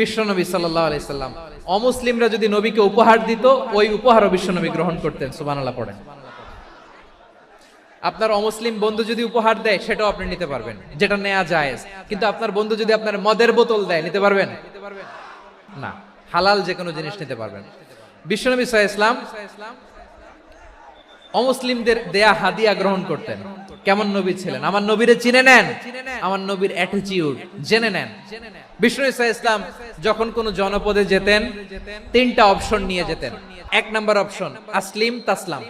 বিশ্বনবী সাল্লাহ আলাইসাল্লাম অমুসলিমরা যদি নবীকে উপহার দিত, ওই উপহারও বিশ্বনবী গ্রহণ করতেন সুবানাল্লাহ পড়েন। আপনার অমুসলিম বন্ধু যদি উপহার দেয়, সেটাও আপনি নিতে পারবেন, যেটা নেওয়া যায় কিন্তু আপনার বন্ধু যদি আপনার মদের বোতল দেয়, নিতে পারবেন? না, হালাল যে কোনো জিনিস নিতে পারবেন। বিশ্বনবী সাহা ইসলাম অমুসলিমদের দেয়া হাদিয়া গ্রহণ করতেন। কেমন নবী ছিলেন? আমার নবীরে চিনে নেন। আমার নবীর অ্যাটিটিউড জেনে নেন। বিষ্ণু ইসা ইসলাম যখন কোন জনপদে যেতেন, তিনটা অপশন নিয়ে যেতেন। এক নাম্বার অপশন আসলিম তাসলাম।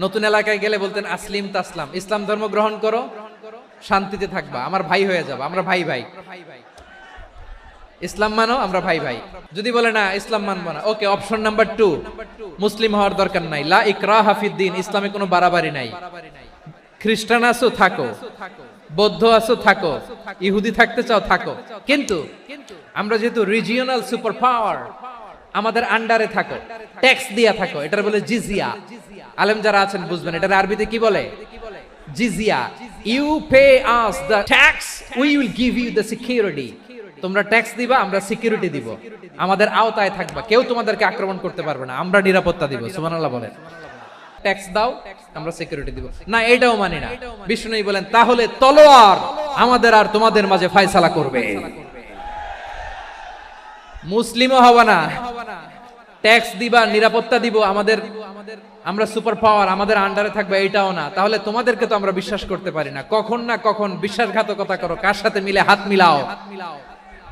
নতুন এলাকায় গেলে বলতেন, আসলিম তাসলাম। ইসলাম ধর্ম গ্রহণ করো, শান্তিতে থাকবা। আমার ভাই হয়ে যাবা। আমরা ভাই ভাই। ইসলাম মানো, আমরা ভাই ভাই। যদি বলে না, ইসলাম মানবো না। Okay option number two Muslim হওয়ার দরকার নাই। লা ইকরা হাফিদ্দিন ইসলামে কোনো বাড়াবাড়ি নাই। খ্রিস্টান আছো, থাকো। বৌদ্ধ আছো, থাকো। ইহুদি থাকতে চাও, থাকো। কিন্তু আমরা যেহেতু রিজিওনাল সুপার পাওয়ার আমাদের আন্ডারে থাকো। ট্যাক্স দিয়া থাকো। এটার বলে জিজিয়া। আলেম যারা আছেন, বুঝবেন। এটার আরবিতে কি বলে? জিজিয়া। You pay us the tax we will give you the security তোমরা ট্যাক্স দিবা, আমরা সিকিউরিটি দিব। আমাদের আওতায় থাকবা। কেউ তোমাদেরকে আক্রমণ করতে পারবে না। আমরা নিরাপত্তা দিব। সুবহানাল্লাহ বলেন। ট্যাক্স দাও, আমরা সিকিউরিটি দিব। না, এটাও মানি না। বিষ্ণু বলেন, তাহলে তলোয়ার আমাদের আর তোমাদের মাঝে ফয়সালা করবে। মুসলিমও হবা না। ট্যাক্স দিবা, নিরাপত্তা দিব। আমাদের, আমরা সুপার পাওয়ার আমাদের আন্ডারে থাকবে, এটাও না। তাহলে তোমাদেরকে তো আমরা বিশ্বাস করতে পারি না। কখন না কখন বিশ্বাসঘাতকতা করো। কার সাথে মিলে হাত মিলাও।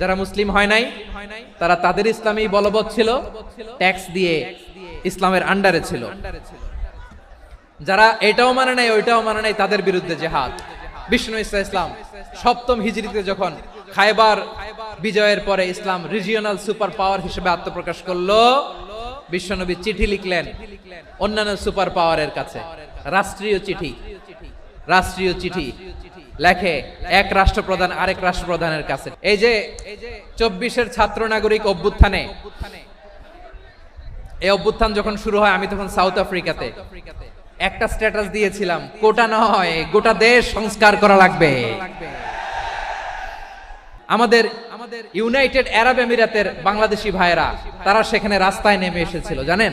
যারা মুসলিম হয় নাই, তারা তাদের ইসলামী বলবৎ ছিল, ট্যাক্স দিয়ে ইসলামের আন্ডারে ছিল। যারা এটাও মানে নাই, ওইটাও মানে নাই, তাদের বিরুদ্ধে জেহাদ। বিষ্ণু ইসা ইসলাম সপ্তম হিজরিতে যখন খায়বার বিজয়ের পরে ইসলাম রিজিওনাল সুপার পাওয়ার হিসেবে আত্মপ্রকাশ করল, বিশ্বনবী চিঠি লিখলেন অন্যান্য সুপার পাওয়ারের কাছে। রাষ্ট্রীয় চিঠি। রাষ্ট্রীয় চিঠি। লেখে এক রাষ্ট্রপ্রধান আরেক রাষ্ট্রপ্রধানের কাছে। এই যে চব্বিশের ছাত্র নাগরিক অভ্যুত্থানে, এই অভ্যুত্থান যখন শুরু হয়, আমি তখন সাউথ আফ্রিকাতে। একটা স্ট্যাটাস দিয়েছিলাম কোটা নয়, গোটা দেশ সংস্কার করা লাগবে। আমাদের আমাদের ইউনাইটেড আরব আমিরাতের বাংলাদেশি ভাইয়েরা, তারা সেখানে রাস্তায় নেমে এসেছিল, জানেন?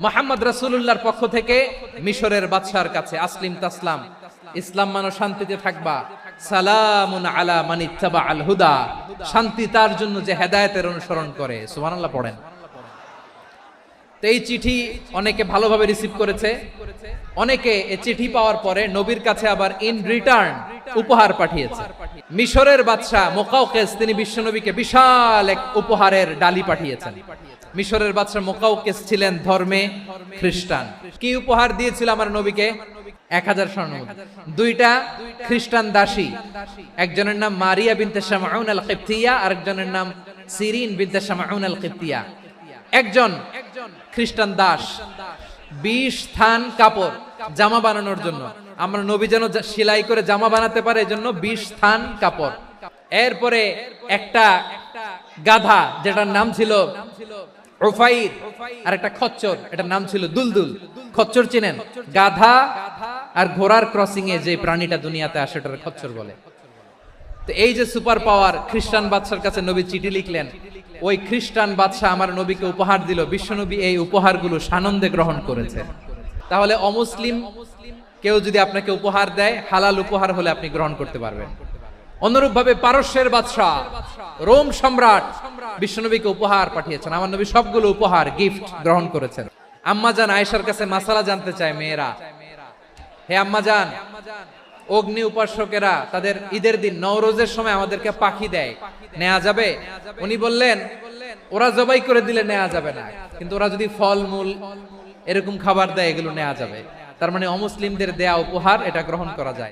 মোহাম্মদ রাসূলুল্লাহর পক্ষ থেকে মিশরের বাদশার কাছে, আসলিম তাসলাম। ইসলাম মানো শান্তিতে থাকবা। শান্তি তার জন্য যে হেদায়েতের অনুসরণ করে। পড়েন। তো এই চিঠি অনেকে ভালোভাবে রিসিভ করেছে। অনেকে এই চিঠি পাওয়ার পরে নবীর কাছে আবার ইন রিটার্ন উপহার পাঠিয়েছে। মিশরের বাদশাহ মোকাউকেস তিনি বিশ্বনবীকে বিশাল এক উপহারের ডালি পাঠিয়েছেন। মিশরের বাদশাহ মোকাউকেস ছিলেন ধর্মে খ্রিস্টান। কি উপহার দিয়েছিল আমার নবীকে? এক হাজার স্বর্ণ দুইটা খ্রিস্টান দাসী। একজনের নাম মারিয়া বিনতে শামাউন আল কিপ্তিয়া আরেকজনের নাম সিরিন বিনতে শামাউন আল কিপ্তিয়া একজন খ্রিস্টান দাস। বিশ থান কাপড় জামা বানানোর জন্য। আমরা নবী যেন সেলাই করে জামা বানাতে পারে, এজন্য বিশ থান কাপড়। এরপরে একটা গাধা, যেটার নাম ছিল ওফাইর আর একটা খচ্চর, এটার নাম ছিল দুলদুল। খচ্চর চিনেন? গাধা আর ঘোড়ার ক্রসিং এ যে প্রাণীটা দুনিয়াতে আসে ওটার খচ্চর বলে। তো এই যে সুপার পাওয়ার খ্রিস্টান বাদশার কাছে নবী চিঠি লিখলেন, ওই খ্রিস্টান বাদশা আমার নবীকে উপহার দিল, বিশ্বনবী এই উপহারগুলো সানন্দে গ্রহণ করেছে। তাহলে অমুসলিম, কেউ যদি আপনাকে উপহার দেয়, হালাল উপহার হলে আপনি গ্রহণ করতে পারবেন। অনুরূপ ভাবে পারস্যের বাদশাহ, রোম সম্রাট বিশ্বনবীকে উপহার পাঠিয়েছেন। আমার নবী সবগুলো উপহার গিফট গ্রহণ করেছেন। আম্মাজান আয়েশার কাছে মাসালা জানতে চায় মেয়েরা। হে আম্মাজান অগ্নি উপাসকেরা তাদের ঈদের দিন নওরোজের সময় আমাদেরকে পাখি দেয়। নেওয়া যাবে? উনি বললেন, ওরা জবাই করে দিলে নেওয়া যাবে না। কিন্তু ওরা যদি ফল মূল এরকম খাবার দেয়, এগুলো নেওয়া যাবে। তার মানে অমুসলিমদের দেয়া উপহার, এটা গ্রহণ করা যায়।